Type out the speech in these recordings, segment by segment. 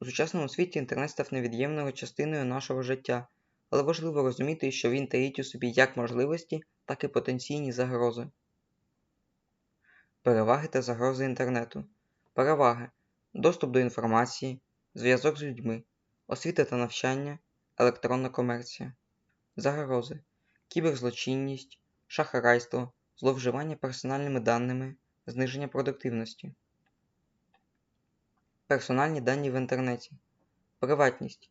У сучасному світі інтернет став невід'ємною частиною нашого життя, але важливо розуміти, що він таїть у собі як можливості, так і потенційні загрози. Переваги та загрози інтернету. Переваги доступ до інформації, зв'язок з людьми, освіта та навчання, електронна комерція. Загрози кіберзлочинність, шахрайство, зловживання персональними даними, зниження продуктивності. Персональні дані в інтернеті. Приватність.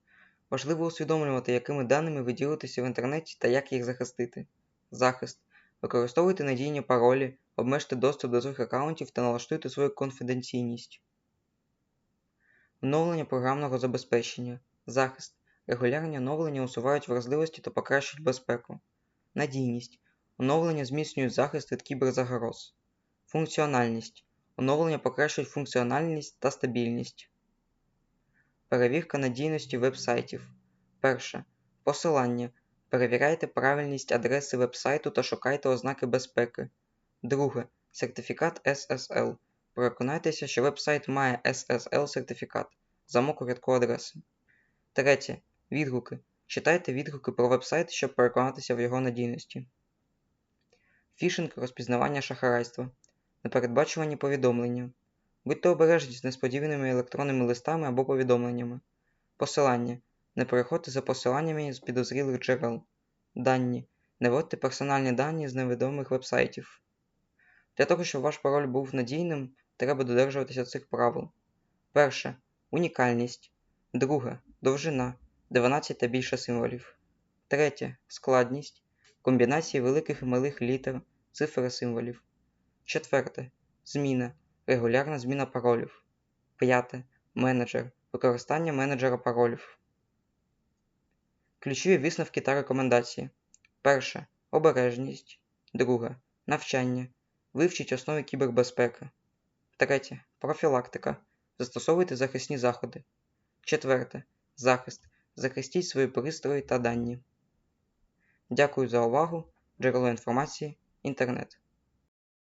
Важливо усвідомлювати, якими даними ви ділитеся в інтернеті та як їх захистити. Захист. Використовуйте надійні паролі, обмежте доступ до своїх аккаунтів та налаштуйте свою конфіденційність. Оновлення програмного забезпечення. Захист. Регулярні оновлення усувають вразливості та покращують безпеку. Надійність. Оновлення зміцнюють захист від кіберзагроз. Функціональність. Оновлення покращують функціональність та стабільність. Перевірка надійності веб-сайтів. Перше. Посилання. Перевіряйте правильність адреси веб-сайту та шукайте ознаки безпеки. Друге. Сертифікат SSL. Переконайтеся, що веб-сайт має SSL сертифікат. Замок у рядку адреси. Третє. Відгуки. Читайте відгуки про веб-сайт, щоб переконатися в його надійності. Фішинг розпізнавання шахрайства. Непередбачувані повідомлення. Будьте обережні з несподіваними електронними листами або повідомленнями. Посилання. Не переходьте за посиланнями з підозрілих джерел. Дані. Не вводьте персональні дані з невідомих вебсайтів. Для того, щоб ваш пароль був надійним, треба додержуватися цих правил. Перше. Унікальність. Друге. Довжина 12 та більше символів. Третє. Складність. Комбінації великих і малих літер, цифр і символів. Четверте. Зміна. Регулярна зміна паролів. П'яте. Менеджер. Використання менеджера паролів. Ключові висновки та рекомендації. Перше. Обережність. Друге. Навчання. Вивчіть основи кібербезпеки. Третє. Профілактика. Застосовуйте захисні заходи. Четверте. Захист. Захистіть свої пристрої та дані. Дякую за увагу. Джерело інформації. Інтернет.